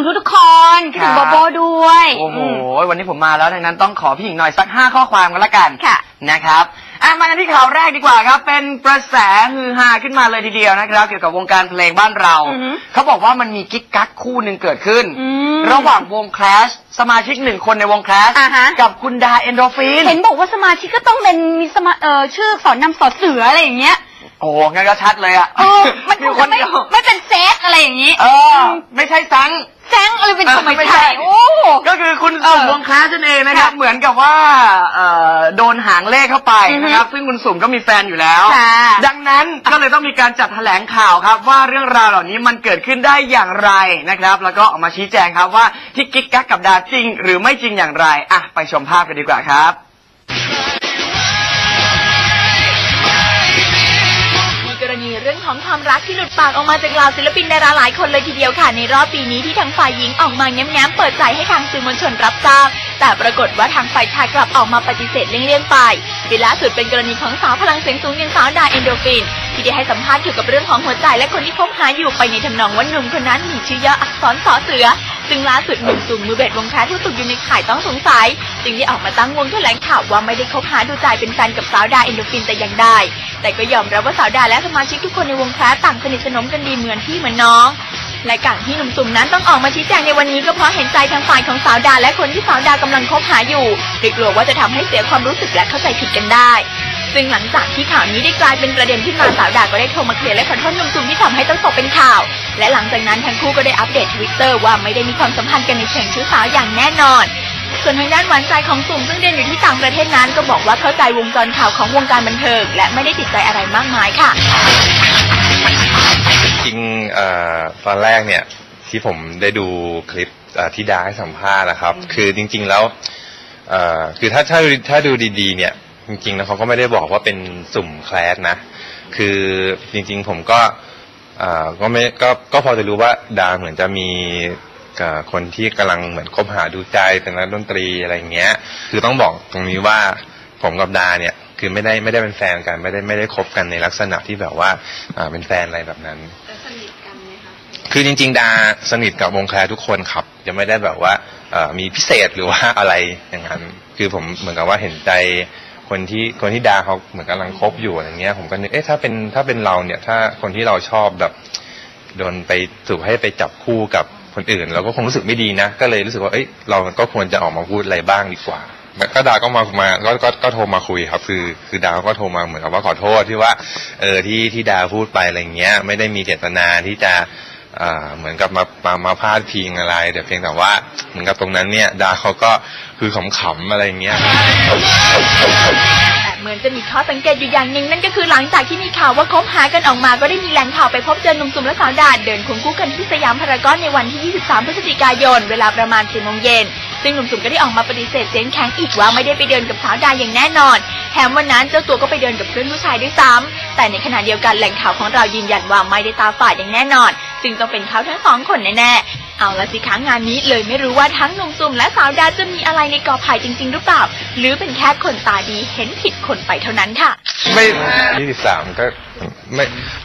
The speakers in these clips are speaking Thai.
งทุกๆคนคิดถึงคโบรับโบด้วยโอ้โหมวันนี้ผมมาแล้วดังนั้นต้องขอพี่หญิงหน่อยสักห้าข้อความกันละกันค่ะนะครับอะมากันที่ข่าวแรกดีกว่าครับ เป็นกระแสฮือฮาขึ้นมาเลยทีเดียวนะครับ เกี่ยวกับวงการเพลงบ้านเราอือฮึเขาบอกว่ามันมีกิ๊กกักคู่หนึ่งเกิดขึ้นอืมระหว่างวงคลาสสมาชิกหนึ่งคนในวงคลาสอ่าฮะกับคุณดาเอนโดฟิน เห็นบอกว่าสมาชิกก็ต้องเป็นมีสมาเออชื่อสอนนำสอเสืออะไรอย่างเงี้ยโอ้โหงั้นก็ชัดเลยอะเออมันคงคจะนไม่เดียวไม่เป็น เซตอะไรอย่างงี้เออ ไม่ใช่ซัง แจ้งอะไรเป็นเออสมัยไม่ไทใช่ยโอ้ ก็คือคุณเออสุ่มวงคลาสนั่นเองนะครับค่ะเหมือนกับว่าเอ่อโดนหางเลขเข้าไปอือฮึนะครับ ซึ่งคุณสุ่มก็มีแฟนอยู่แล้วค่ะดังนั้นก็เลยต้องมีการจัดแถลงข่าวครับ ว่าเรื่องราวเหล่านี้มันเกิดขึ้นได้อย่างไรนะครับ แล้วก็ออกมาชี้แจงครับว่าที่กิ๊กกักกับดาจริง หรือไม่จริงอย่างไรอะไปชมภาพกันดีกว่าครับ ของความรักที่หลุดปากออกมาจากเหล่าศิลปินดาราหลายคนเลยทีเดียวค่ะ ในรอบปีนี้ที่ทางฝ่ายหญิงออกมาแง้มๆเปิดใจให้ทางสื่อมวลชนรับทราบ แต่ปรากฏว่าทางฝ่ายชายกลับออกมาปฏิเสธเลี่ยงๆไปเวลาสุดเป็นกรณีของสาวพลังเสียงสูงอย่างสาวดาเอนโดฟิน ที่ได้ให้สัมภาษณ์เกี่ยวกับเรื่องของหัวใจและคนที่คบหาอยู่ไปในทำนองว่าหนุ่มคนนั้นมีชื่อย่ออักษรสอเสือ ซึ่งล่าสุดหนุ่มสุ่มมือเบสวงแคสที่ตกอยู่ในข่ายต้องสงสัย จึงได้ออกมาตั้งวงแถลงข่าวว่าไม่ได้คบหาดูใจเป็นแฟนกับสาวดาเอนโดฟินแต่อย่างใดแต่ก็ยอมรับว่าสาวดาและสมาชิกทุกคนในวงแคสต่างสนิทสนมกันดีเหมือนพี่เหมือนน้องและการที่หนุ่มสุ่มนั้นต้องออกมาชี้แจงในวันนี้ก็เพราะเห็นใจทางฝ่ายของสาวดาและคนที่สาวดากำลังคบหาอยู่โดยกลัวว่าจะทำให้เสียความรู้สึกและเข้าใจผิดกันได้ ซึ่งหลังจากที่ข่าวนี้ได้กลายเป็นประเด็นขึ้นมาสาวดาก็ได้โทรมาเคลียร์และขอโทษหนุ่มสุ่มที่ทำให้ต้องตกเป็นข่าว และหลังจากนั้นทั้งคู่ก็ได้อัปเดตทวิตเตอร์ว่าไม่ได้มีความสัมพันธ์กันในเชิงชู้สาวอย่างแน่นอน ส่วนทางด้านหวานใจของสุ่มซึ่งเรียนอยู่ที่ต่างประเทศนั้นก็บอกว่าเข้าใจวงจรข่าวของวงการบันเทิงและไม่ได้ติดใจอะไรมากมายค่ะจริงเอ่อตอนแรกเนี่ยที่ผมได้ดูคลิปที่ดาให้สัมภาษณ์นะครับ คือจริง ๆแล้วเอ่อคือถ้าถ้าถ้าดูดี ๆ เนี่ย จริงๆแล้วเขาก็ไม่ได้บอกว่าเป็นสุ่มแคลสนะ คือจริงๆผมก็เอ่อก็ไม่ก็ก็พอจะรู้ว่าดาเหมือนจะมีเอ่อคนที่กำลังเหมือนคบหาดูใจเป็นนักดนตรีอะไรอย่างเงี้ย คือต้องบอกตรงนี้ว่าผมกับดาเนี่ยคือไม่ได้ไม่ได้เป็นแฟนกันไม่ได้ไม่ได้คบกันในลักษณะที่แบบว่าอ่าเป็นแฟนอะไรแบบนั้นคือจริง ๆ ดาสนิทกับวงแคร์ทุกคนครับจะไม่ได้แบบว่าเอ่อมีพิเศษหรือว่าอะไรอย่างนั้น คือผมเหมือนกับว่าเห็นใจ คนที่คนที่ดาเขาเหมือนกำลังคบอยู่อะไรเงี้ย ผมก็นึกเอ๊ะถ้าเป็นถ้าเป็นเราเนี่ย ถ้าคนที่เราชอบแบบโดนไปถูกให้ไปจับคู่กับคนอื่น เราก็คงรู้สึกไม่ดีนะ ก็เลยรู้สึกว่าเอ้ยเราก็ควรจะออกมาพูดอะไรบ้างดีกว่าก็ดาก็มามาก็ก็ก็โทรมาคุยครับ คือคือดาก็โทรมาเหมือนกับว่าขอโทษที่ว่า เออที่ที่ดาพูดไปอะไรเงี้ย ไม่ได้มีเจตนาที่จะ เหมือนกับมามามาพาดพิงอะไรแต่เพียงแต่ว่าเหมือนกับตรงนั้นเนี่ย ดาเขาก็คือขำๆอะไรเงี้ยแต่เหมือนจะมีข้อสังเกตอยู่อย่างหนึ่งนั่นก็คือหลังจากที่มีข่าวว่าคบหากันออกมาก็ได้มีแหล่งข่าวไปพบเจอหนุ่มสุ่มและสาวดาเดินควงคู่กันที่สยามพารากอนในวันที่ 23 พฤศจิกายน เวลาประมาณ4โมงเย็นซึ่งหนุ่มสุ่มก็ได้ออกมาปฏิเสธเสียงแข็งอีกว่าไม่ได้ไปเดินกับสาวดาอย่างแน่นอน แถมวันนั้นเจ้าตัวก็ไปเดินกับเพื่อนผู้ชายด้วยซ้ำแต่ในขณะเดียวกันแหล่งข่าวของเรายืนยันว่าไม่ได้ตาฝาดอย่างแน่นอน ซึ่งต้องเป็นเขาทั้งสองคนแน่ๆ เอาละสิคะงานนี้เลยไม่รู้ว่าทั้งหนุ่มสุ่มและสาวดาจะมีอะไรในกอไผ่จริง ๆ หรือเปล่า หรือเป็นแค่คนตาดีเห็นผิดคนไปเท่านั้นค่ะ ไม่ยี่สิบสามก็ไม่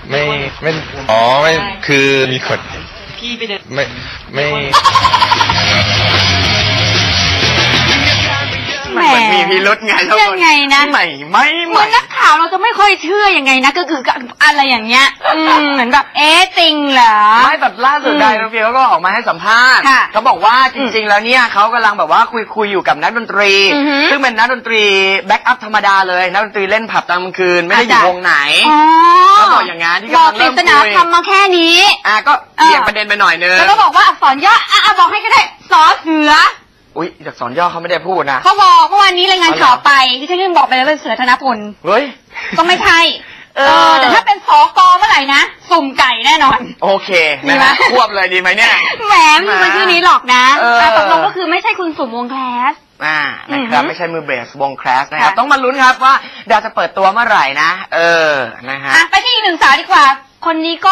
ไม่ไม่อ๋อไม่คือมีคนพี่ไปเดินไม่ไม่ มมันมีพิรุษไงทุกคนยังไงนะไม่ไม่เหมือนนักข่าวเราจะไม่ค่อยเชื่อยังไงนะก็คืออะไรอย่างเงี้ยอืมเหมือนแบบเอ๊ะจริงเหรอไม่แบบล่าสุดอืมไดโนเฟียเขาก็ออกมาให้สัมภาษณ์ค่ะเขาบอกว่าจริง ๆ แล้วเนี่ยเขากำลังแบบว่าคุยคุยๆอยู่กับนักดนตรีอือฮึซึ่งเป็นนักดนตรีแบ็กอัพธรรมดาเลยนักดนตรีเล่นผับตอนกลางคืนไม่ได้อยู่อะจ้ะวงไหนอ๋อเขาบอกอย่างนั้นที่บอกกำลังปริเริ่มศนาคุยธรรมมาแค่นี้อะก็เบี่ยงประเด็นไปหน่อยนึงแล้วก็บอกว่าอักษรย่ออะอะบอกให้ก็ได้สอเสือ อุ้ยจากสอนย่อเขาไม่ได้พูดนะ เขาบอกเมื่อวานนี้รายงานอ๋อเหรอข่าวไปที่ฉันบอกไปแล้วเป็นเสือธนพลเฮ้ย ก็ไม่ใช่ เออ แต่ถ้าเป็นสอกอเมื่อไหร่นะ สุ่มไก่แน่นอน โอเคดีนะไหมฮะควบเลยดีไหมเนี่ย แหมไมมีคนชื่อนี้หรอกนะเออแต่ตกลงก็คือไม่ใช่คุณสุ่มวงแคลสอ่านะครับอือฮึไม่ใช่มือเบสวงคลาสนะครับค่ะต้องมาลุ้นครับว่าดาวจะเปิดตัวเมื่อไหร่นะ เออ นะฮะอะไปที่อีกหนึ่งสาวดีกว่า คนนี้ก็